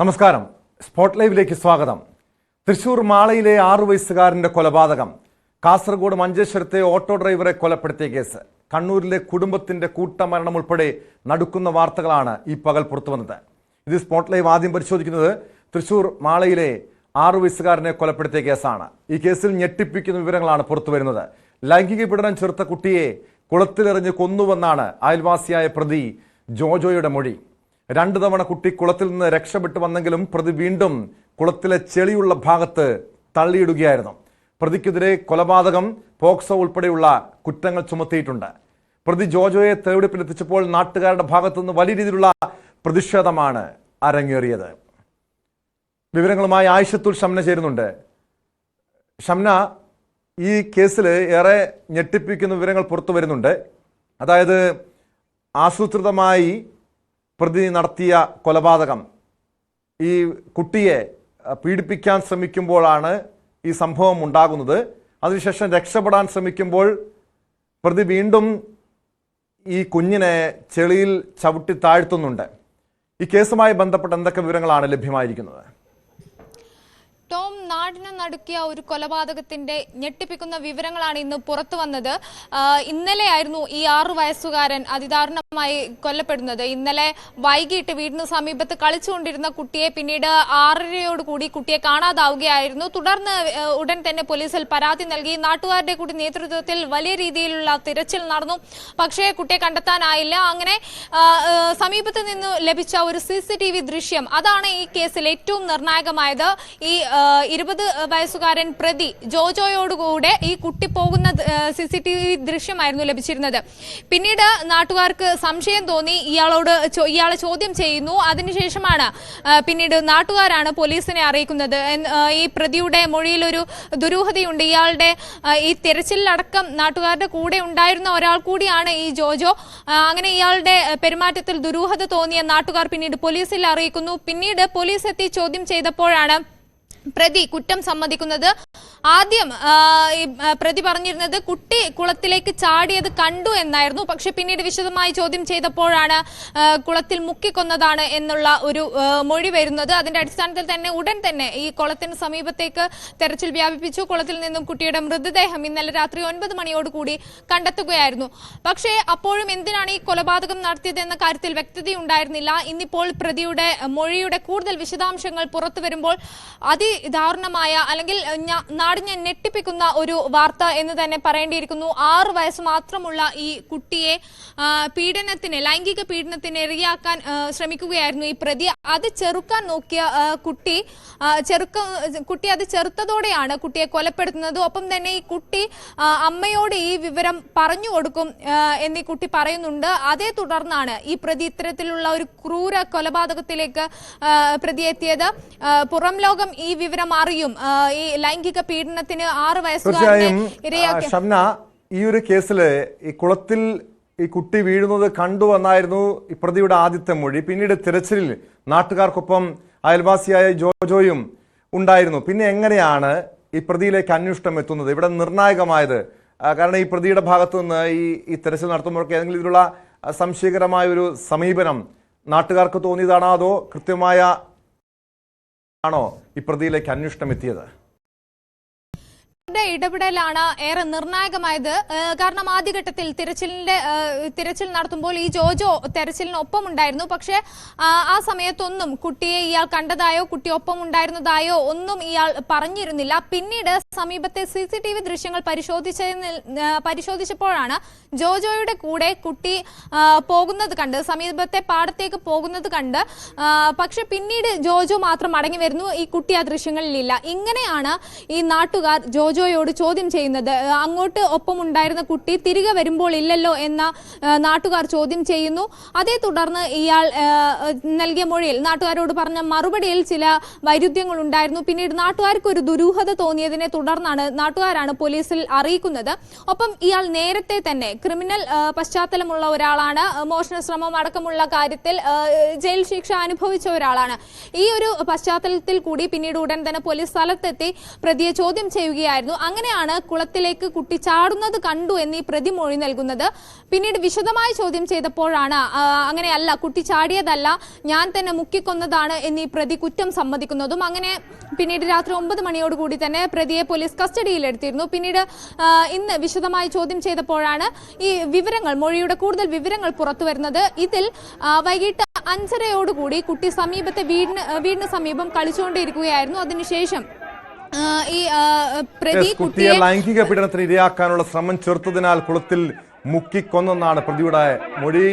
നമസ്കാരം. സ്പോട്ട് ലൈവിലേക്ക് സ്വാഗതം. തൃശൂർ മാളയിലെ ആറു വയസ്സുകാരന്റെ കൊലപാതകം. കാസർഗോഡ് മഞ്ചേശ്വരത്തെ ഓട്ടോ ഡ്രൈവറെ കൊലപ്പെടുത്തിയ കേസ്. കണ്ണൂരിലെ കുടുംബത്തിന്റെ കൂട്ടമരണം ഉൾപ്പെടെ നടക്കുന്ന വാർത്തകളാണ് ഈ പകൽ പുറത്തുവന്നത്. ഇത് സ്പോട്ട് ലൈവ് ആദ്യം പരിശോധിക്കുന്നത് തൃശൂർ മാളയിലെ ആറു വയസ്സുകാരനെ കൊലപ്പെടുത്തിയ കേസാണ്. ഈ കേസിൽ ഞെട്ടിപ്പിക്കുന്ന വിവരങ്ങളാണ് പുറത്തുവരുന്നത് ലൈംഗിക പീഡനം ചെറുത്ത കുട്ടിയെ കുളത്തിലെറിഞ്ഞ് കൊന്നുവെന്നാണ് അയൽവാസിയായ പ്രതി ജോജോയുടെ മൊഴി. രണ്ടു തവണ കുട്ടി കുളത്തിൽ നിന്ന് രക്ഷപ്പെട്ടു വന്നെങ്കിലും പ്രതി വീണ്ടും കുളത്തിലെ ചെളിയുള്ള ഭാഗത്ത് തള്ളിയിടുകയായിരുന്നു. പ്രതിക്കെതിരെ കൊലപാതകം പോക്സോ ഉൾപ്പെടെയുള്ള കുറ്റങ്ങൾ ചുമത്തിയിട്ടുണ്ട്. പ്രതി ജോജോയെ തെളിവെടുപ്പിലെത്തിച്ചപ്പോൾ നാട്ടുകാരുടെ ഭാഗത്തുനിന്ന് വലിയ രീതിയിലുള്ള പ്രതിഷേധമാണ് അരങ്ങേറിയത്. വിവരങ്ങളുമായി ആയിഷത്തുൽ ഷംന ചേരുന്നുണ്ട്. ഷംന ഈ കേസിൽ ഏറെ ഞെട്ടിപ്പിക്കുന്ന വിവരങ്ങൾ പുറത്തു വരുന്നുണ്ട്. അതായത് ആസൂത്രിതമായി പ്രതി നടത്തിയ കൊലപാതകം. ഈ കുട്ടിയെ പീഡിപ്പിക്കാൻ ശ്രമിക്കുമ്പോഴാണ് ഈ സംഭവം ഉണ്ടാകുന്നത്. അതിനുശേഷം രക്ഷപ്പെടാൻ ശ്രമിക്കുമ്പോൾ പ്രതി വീണ്ടും ഈ കുഞ്ഞിനെ ചെളിയിൽ ചവിട്ടി താഴ്ത്തുന്നുണ്ട്. ഈ കേസുമായി ബന്ധപ്പെട്ട് എന്തൊക്കെ വിവരങ്ങളാണ് ലഭ്യമായിരിക്കുന്നത്? നാടിനെ നടുക്കിയ ഒരു കൊലപാതകത്തിന്റെ ഞെട്ടിപ്പിക്കുന്ന വിവരങ്ങളാണ് ഇന്ന് പുറത്തു വന്നത്. ഇന്നലെയായിരുന്നു ഈ ആറു വയസ്സുകാരൻ അതിദാരുണമായി കൊല്ലപ്പെടുന്നത്. ഇന്നലെ വൈകിട്ട് വീടിന് സമീപത്ത് കളിച്ചുകൊണ്ടിരുന്ന കുട്ടിയെ പിന്നീട് ആറരയോട് കൂടി കുട്ടിയെ കാണാതാവുകയായിരുന്നു. തുടർന്ന് ഉടൻ തന്നെ പോലീസിൽ പരാതി നൽകി. നാട്ടുകാരുടെ കൂടി നേതൃത്വത്തിൽ വലിയ രീതിയിലുള്ള തിരച്ചിൽ നടന്നു. പക്ഷേ കുട്ടിയെ കണ്ടെത്താനായില്ല. അങ്ങനെ സമീപത്ത് നിന്ന് ലഭിച്ച ഒരു സി ദൃശ്യം അതാണ് ഈ കേസിൽ ഏറ്റവും നിർണായകമായത്. ഈ ഇരുപത് വയസ്സുകാരൻ പ്രതി ജോജോയോടുകൂടെ ഈ കുട്ടി പോകുന്ന സി സി ടി വി ദൃശ്യമായിരുന്നു ലഭിച്ചിരുന്നത്. പിന്നീട് നാട്ടുകാർക്ക് സംശയം തോന്നി ഇയാളോട് ഇയാളെ ചോദ്യം ചെയ്യുന്നു. അതിനുശേഷമാണ് പിന്നീട് നാട്ടുകാരാണ് പോലീസിനെ അറിയിക്കുന്നത്. ഈ പ്രതിയുടെ മൊഴിയിലൊരു ദുരൂഹതയുണ്ട്. ഇയാളുടെ ഈ തിരച്ചിലടക്കം നാട്ടുകാരുടെ കൂടെ ഉണ്ടായിരുന്ന ഒരാൾ കൂടിയാണ് ഈ ജോജോ. അങ്ങനെ ഇയാളുടെ പെരുമാറ്റത്തിൽ ദുരൂഹത തോന്നിയ നാട്ടുകാർ പിന്നീട് പോലീസിൽ അറിയിക്കുന്നു. പിന്നീട് പോലീസ് എത്തി ചോദ്യം ചെയ്തപ്പോഴാണ് പ്രതി കുറ്റം സമ്മതിക്കുന്നത് ആദ്യം പ്രതി പറഞ്ഞിരുന്നത് കുട്ടി കുളത്തിലേക്ക് ചാടിയത് കണ്ടു എന്നായിരുന്നു. പക്ഷെ പിന്നീട് വിശദമായി ചോദ്യം ചെയ്തപ്പോഴാണ് കുളത്തിൽ മുക്കിക്കൊന്നതാണ് എന്നുള്ള ഒരു മൊഴി വരുന്നത്. അതിന്റെ അടിസ്ഥാനത്തിൽ തന്നെ ഉടൻ തന്നെ ഈ കുളത്തിന് സമീപത്തേക്ക് തെരച്ചിൽ വ്യാപിപ്പിച്ചു. കുളത്തിൽ നിന്നും കുട്ടിയുടെ മൃതദേഹം ഇന്നലെ രാത്രി ഒൻപത് മണിയോടുകൂടി കണ്ടെത്തുകയായിരുന്നു. പക്ഷേ അപ്പോഴും എന്തിനാണ് ഈ കൊലപാതകം നടത്തിയത് എന്ന കാര്യത്തിൽ വ്യക്തതയുണ്ടായിരുന്നില്ല ഇന്നിപ്പോൾ പ്രതിയുടെ മൊഴിയുടെ കൂടുതൽ വിശദാംശങ്ങൾ പുറത്തു വരുമ്പോൾ അതിദാരുണമായ അല്ലെങ്കിൽ നാടിനെ ഞെട്ടിപ്പിക്കുന്ന ഒരു വാർത്ത എന്ന് തന്നെ പറയേണ്ടിയിരിക്കുന്നു. ആറ് വയസ്സ് മാത്രമുള്ള ഈ കുട്ടിയെ പീഡനത്തിന് ലൈംഗിക പീഡനത്തിന് ഇരയാക്കാൻ ശ്രമിക്കുകയായിരുന്നു ഈ പ്രതി. അത് ചെറുക്കാൻ നോക്കിയ കുട്ടി ചെറുക്ക കുട്ടി അത് ചെറുത്തതോടെയാണ് കുട്ടിയെ കൊലപ്പെടുത്തുന്നത്. ഒപ്പം തന്നെ ഈ കുട്ടി അമ്മയോട് ഈ വിവരം പറഞ്ഞു കൊടുക്കും എന്നീ കുട്ടി പറയുന്നുണ്ട്. അതേ തുടർന്നാണ് ഈ പ്രതി ഇത്തരത്തിലുള്ള ഒരു ക്രൂര കൊലപാതകത്തിലേക്ക് പ്രതിയെത്തിയത് പ്രതി പുറം ലോകം ഈ വിവരം അറിയും. ഈ ലൈംഗിക പീഡനത്തിന് ആറ് വയസ്സുകാരനെ ഇരയാക്കി. ഷംന ഈ ഒരു കേസിൽ ഈ കുളത്തിൽ ഈ കുട്ടി വീഴുന്നത് കണ്ടു എന്നായിരുന്നു ഈ പ്രതിയുടെ ആദ്യത്തെ മൊഴി. പിന്നീട് തിരച്ചിലിൽ നാട്ടുകാർക്കൊപ്പം അയൽവാസിയായ ജോജോയും ഉണ്ടായിരുന്നു. പിന്നെ എങ്ങനെയാണ് ഈ പ്രതിയിലേക്ക് അന്വേഷണം എത്തുന്നത്? ഇവിടെ നിർണായകമായത് കാരണം ഈ പ്രതിയുടെ ഭാഗത്തു നിന്ന് ഈ ഈ തെരച്ചിൽ നടത്തുമ്പോഴൊക്കെ ഏതെങ്കിലും ഇതിലുള്ള സംശയകരമായ ഒരു സമീപനം നാട്ടുകാർക്ക് തോന്നിയതാണോ അതോ കൃത്യമായ ആണോ ഈ പ്രതിയിലേക്ക് അന്വേഷണം എത്തിയത്? ഇടപെടലാണ് ഏറെ നിർണായകമായത്. കാരണം ആദ്യഘട്ടത്തിൽ തിരച്ചിലിന്റെ തിരച്ചിൽ നടത്തുമ്പോൾ ഈ ജോജോ തെരച്ചിലിനൊപ്പം ഉണ്ടായിരുന്നു പക്ഷെ ആ, സമയത്തൊന്നും കുട്ടിയെ ഇയാൾ കണ്ടതായോ കുട്ടി ഒപ്പം ഉണ്ടായിരുന്നതായോ ഒന്നും ഇയാൾ പറഞ്ഞിരുന്നില്ല. പിന്നീട് സമീപത്തെ സി സി ടി വി ദൃശ്യങ്ങൾ പരിശോധിച്ചപ്പോഴാണ് ജോജോയുടെ കൂടെ കുട്ടി പോകുന്നത് കണ്ട് സമീപത്തെ പാടത്തേക്ക് പോകുന്നത് കണ്ട് പക്ഷെ പിന്നീട് ജോജോ മാത്രം മടങ്ങി വരുന്നു. ഈ കുട്ടി ആ ദൃശ്യങ്ങളിലില്ല. ഇങ്ങനെയാണ് ഈ നാട്ടുകാർ ജോജോയോട് ചോദ്യം ചെയ്യുന്നത്. അങ്ങോട്ട് ഒപ്പമുണ്ടായിരുന്ന കുട്ടി തിരികെ വരുമ്പോൾ ഇല്ലല്ലോ എന്ന നാട്ടുകാർ ചോദ്യം ചെയ്യുന്നു. അതേ തുടർന്ന് ഇയാൾ നൽകിയ മൊഴിയിൽ നാട്ടുകാരോട് പറഞ്ഞ മറുപടിയിൽ ചില വൈരുദ്ധ്യങ്ങൾ ഉണ്ടായിരുന്നു. പിന്നീട് നാട്ടുകാർക്ക് ഒരു ദുരൂഹത തോന്നിയതിനെ തുടർന്നാണ് നാട്ടുകാരാണ് പോലീസിൽ അറിയിക്കുന്നത്. ഒപ്പം ഇയാൾ നേരത്തെ തന്നെ ക്രിമിനൽ പശ്ചാത്തലമുള്ള ഒരാളാണ്. മോഷണ ശ്രമം അടക്കമുള്ള കാര്യത്തിൽ ജയിൽ ശിക്ഷ അനുഭവിച്ച ഒരാളാണ്. ഈ ഒരു പശ്ചാത്തലത്തിൽ കൂടി പിന്നീട് ഉടൻ തന്നെ പോലീസ് സ്ഥലത്തെത്തി പ്രതിയെ ചോദ്യം ചെയ്യുകയായിരുന്നു. കുളിക്കുകയായിരുന്നു അങ്ങനെയാണ് കുളത്തിലേക്ക് കുട്ടി ചാടുന്നത് കണ്ടു എന്നീ പ്രതി മൊഴി നൽകുന്നത്. പിന്നീട് വിശദമായി ചോദ്യം ചെയ്തപ്പോഴാണ് അങ്ങനെയല്ല കുട്ടി ചാടിയതല്ല ഞാൻ തന്നെ മുക്കിക്കൊന്നതാണ് എന്നീ പ്രതി കുറ്റം സമ്മതിക്കുന്നതും. അങ്ങനെ പിന്നീട് രാത്രി ഒമ്പത് മണിയോടുകൂടി തന്നെ പ്രതിയെ പോലീസ് കസ്റ്റഡിയിലെടുത്തിരുന്നു. പിന്നീട് ഇന്ന് വിശദമായി ചോദ്യം ചെയ്തപ്പോഴാണ് ഈ വിവരങ്ങൾ മൊഴിയുടെ കൂടുതൽ വിവരങ്ങൾ പുറത്തു വരുന്നത്. ഇതിൽ വൈകിട്ട് അഞ്ചരയോടുകൂടി കുട്ടി സമീപത്തെ വീടിന് വീടിന് സമീപം കളിച്ചുകൊണ്ടിരിക്കുകയായിരുന്നു. അതിനുശേഷം ഈ പ്രതി കുട്ടിയെ ലൈംഗിക പീഡനത്തിന് ഇരയാക്കാനുള്ള ശ്രമം ചെറുത്തതിനാൽ കുളത്തിൽ മുക്കിക്കൊന്നെന്നാണ് പ്രതിയുടെ മൊഴി.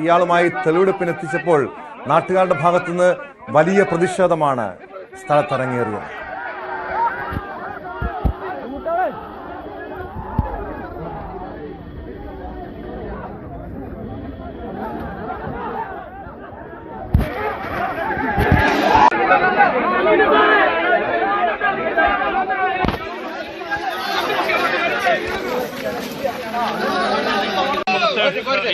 ഇയാളുമായി തെളിവെടുപ്പിനെത്തിച്ചപ്പോൾ നാട്ടുകാരുടെ ഭാഗത്തുനിന്ന് വലിയ പ്രതിഷേധമാണ് സ്ഥലത്തിറങ്ങിയേറിയത്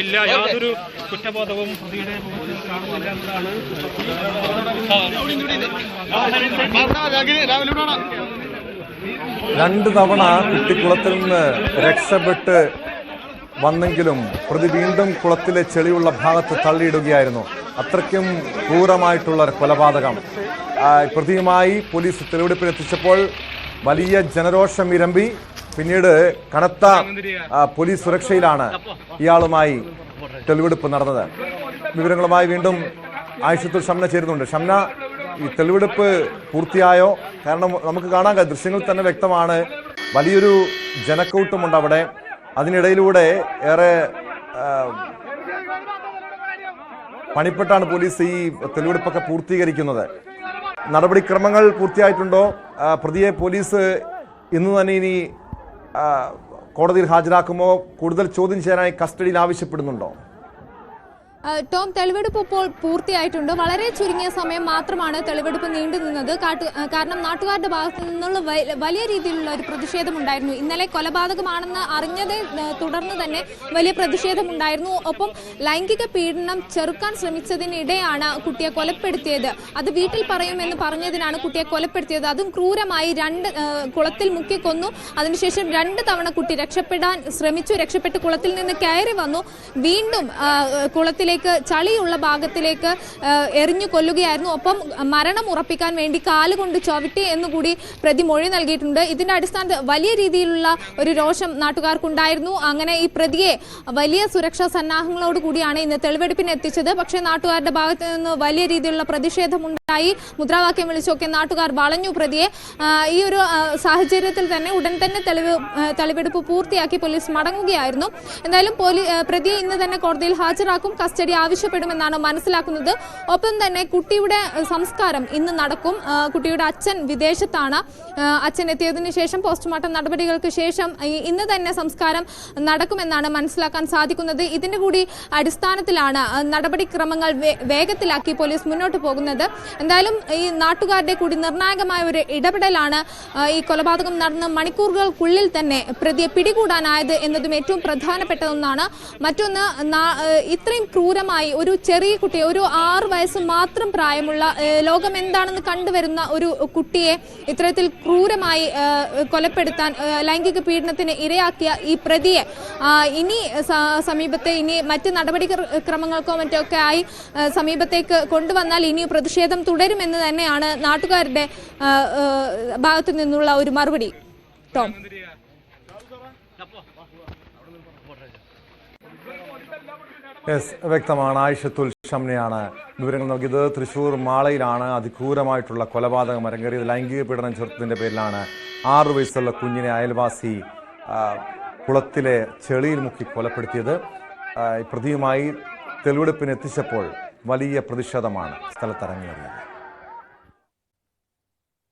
ഇല്ല യാതൊരു കുറ്റബോധവും പ്രതിയുടെ കാണുന്നില്ല എന്നതാണ് രണ്ട് തവണ കുട്ടിക്കുളത്തിൽ നിന്ന് രക്ഷപ്പെട്ട് വന്നെങ്കിലും പ്രതി വീണ്ടും കുളത്തിലെ ചെളിയുള്ള ഭാഗത്ത് തള്ളിയിടുകയായിരുന്നു. അത്രയ്ക്കും ക്രൂരമായിട്ടുള്ള കൊലപാതകം. പ്രതിയുമായി പോലീസ് തെളിവെടുപ്പിന് എത്തിച്ചപ്പോൾ വലിയ ജനരോഷം ഇരമ്പി പിന്നീട് കനത്ത പോലീസ് സുരക്ഷയിലാണ് ഇയാളുമായി തെളിവെടുപ്പ് നടന്നത്. വിവരങ്ങളുമായി വീണ്ടും ആയിഷത്തുൽ ഷംന ചേരുന്നുണ്ട്. ഷംന ഈ തെളിവെടുപ്പ് പൂർത്തിയായോ? കാരണം നമുക്ക് കാണാൻ കഴിയും ദൃശ്യങ്ങളിൽ തന്നെ വ്യക്തമാണ്. വലിയൊരു ജനക്കൂട്ടമുണ്ട് അവിടെ. അതിനിടയിലൂടെ ഏറെ പണിപ്പെട്ടാണ് പോലീസ് ഈ തെളിവെടുപ്പൊക്കെ പൂർത്തീകരിക്കുന്നത്. നടപടിക്രമങ്ങൾ പൂർത്തിയായിട്ടുണ്ടോ? പ്രതിയെ പോലീസ് ഇന്ന് തന്നെ ഇനി കോടതിയിൽ ഹാജരാക്കുമോ? കൂടുതൽ ചോദ്യം ചെയ്യാനായി കസ്റ്റഡിയിൽ ആവശ്യപ്പെടുന്നുണ്ടോ? ടോം തെളിവെടുപ്പ് ഇപ്പോൾ പൂർത്തിയായിട്ടുണ്ട്. വളരെ ചുരുങ്ങിയ സമയം മാത്രമാണ് തെളിവെടുപ്പ് നീണ്ടു നിന്നത്. കാരണം നാട്ടുകാരുടെ ഭാഗത്തു നിന്നുള്ള വലിയ രീതിയിലുള്ള ഒരു പ്രതിഷേധമുണ്ടായിരുന്നു. ഇന്നലെ കൊലപാതകമാണെന്ന് അറിഞ്ഞതേ തുടർന്ന് തന്നെ വലിയ പ്രതിഷേധമുണ്ടായിരുന്നു. ഒപ്പം ലൈംഗിക പീഡനം ചെറുക്കാൻ ശ്രമിച്ചതിനിടെയാണ് കുട്ടിയെ കൊലപ്പെടുത്തിയത്. അത് വീട്ടിൽ പറയുമെന്ന് പറഞ്ഞതിനാണ് കുട്ടിയെ കൊലപ്പെടുത്തിയത്. അതും ക്രൂരമായി രണ്ട് കുളത്തിൽ മുക്കിക്കൊന്നു. അതിനുശേഷം രണ്ട് തവണ കുട്ടി രക്ഷപ്പെടാൻ ശ്രമിച്ചു. രക്ഷപ്പെട്ട് കുളത്തിൽ നിന്ന് കയറി വന്നു. വീണ്ടും ആ, കുളത്തിലേക്ക് ചളിയുള്ള ഭാഗത്തിലേക്ക് എറിഞ്ഞു കൊല്ലുകയായിരുന്നു. ഒപ്പം മരണം ഉറപ്പിക്കാൻ വേണ്ടി കാലുകൊണ്ട് ചവിട്ടി എന്നുകൂടി പ്രതി മൊഴി നൽകിയിട്ടുണ്ട്. ഇതിന്റെ അടിസ്ഥാനത്തിൽ വലിയ രീതിയിലുള്ള ഒരു രോഷം നാട്ടുകാർക്കുണ്ടായിരുന്നു. അങ്ങനെ ഈ പ്രതിയെ വലിയ സുരക്ഷാ സന്നാഹങ്ങളോട് കൂടിയാണ് ഇന്ന് തെളിവെടുപ്പിന് എത്തിച്ചത്. പക്ഷേ നാട്ടുകാരുടെ ഭാഗത്ത് നിന്ന് വലിയ രീതിയിലുള്ള പ്രതിഷേധമുണ്ടായി. മുദ്രാവാക്യം വിളിച്ചൊക്കെ നാട്ടുകാർ വളഞ്ഞു പ്രതിയെ. ഈ ഒരു സാഹചര്യത്തിൽ തന്നെ ഉടൻ തന്നെ തെളിവ് തെളിവെടുപ്പ് പൂർത്തിയാക്കി പോലീസ് മടങ്ങുകയായിരുന്നു. എന്തായാലും പ്രതിയെ ഇന്ന് തന്നെ കോടതിയിൽ ഹാജരാക്കും. കസ്റ്റഡി ആവശ്യപ്പെടുമെന്നാണ് മനസ്സിലാക്കുന്നത്. ഒപ്പം തന്നെ കുട്ടിയുടെ സംസ്കാരം ഇന്ന് നടക്കും. കുട്ടിയുടെ അച്ഛൻ വിദേശത്താണ്. അച്ഛൻ എത്തിയതിനു ശേഷം പോസ്റ്റ്മോർട്ടം നടപടികൾക്ക് ശേഷം ഇന്ന് തന്നെ സംസ്കാരം നടക്കുമെന്നാണ് മനസ്സിലാക്കാൻ സാധിക്കുന്നത്. ഇതിന്റെ കൂടി അടിസ്ഥാനത്തിലാണ് നടപടിക്രമങ്ങൾ വേഗത്തിലാക്കി പോലീസ് മുന്നോട്ട് പോകുന്നത്. എന്തായാലും ഈ നാട്ടുകാരുടെ കൂടി നിർണായകമായ ഒരു ഇടപെടലാണ് ഈ കൊലപാതകം നടന്ന മണിക്കൂറുകൾക്കുള്ളിൽ തന്നെ പ്രതിയെ പിടികൂടാനായത് എന്നതും ഏറ്റവും പ്രധാനപ്പെട്ടതൊന്നാണ്. മറ്റൊന്ന് ഇത്രയും ക്രൂ ക്രൂരമായി ഒരു ചെറിയ കുട്ടി ഒരു ആറ് വയസ്സ് മാത്രം പ്രായമുള്ള ലോകം എന്താണെന്ന് കണ്ടുവരുന്ന ഒരു കുട്ടിയെ ഇത്തരത്തിൽ ക്രൂരമായി കൊലപ്പെടുത്താൻ ലൈംഗിക പീഡനത്തിന് ഇരയാക്കിയ ഈ പ്രതിയെ ഇനി സമീപത്തെ ഇനി മറ്റ് നടപടി ക്രമങ്ങൾക്കോ മറ്റോ ഒക്കെ ആയി സമീപത്തേക്ക് കൊണ്ടുവന്നാൽ ഇനി പ്രതിഷേധം തുടരുമെന്ന് തന്നെയാണ് നാട്ടുകാരുടെ ഭാഗത്തു നിന്നുള്ള ഒരു മറുപടി. ടോം. യെസ് വ്യക്തമാണ്. ആയിഷത്തുൽ ഷംനയാണ് വിവരങ്ങൾ നൽകിയത്. തൃശൂർ മാളയിലാണ് അതിക്രൂരമായിട്ടുള്ള കൊലപാതകം അരങ്ങേറിയത്. ലൈംഗിക പീഡനം ചെറുത്തതിന്റെ പേരിലാണ് ആറു വയസ്സുള്ള കുഞ്ഞിനെ അയൽവാസി കുളത്തിലെ ചെളിയിൽ മുക്കി കൊലപ്പെടുത്തിയത്. പ്രതിയുമായി തെളിവെടുപ്പിന് എത്തിച്ചപ്പോൾ വലിയ പ്രതിഷേധമാണ് സ്ഥലത്തിറങ്ങിയത്.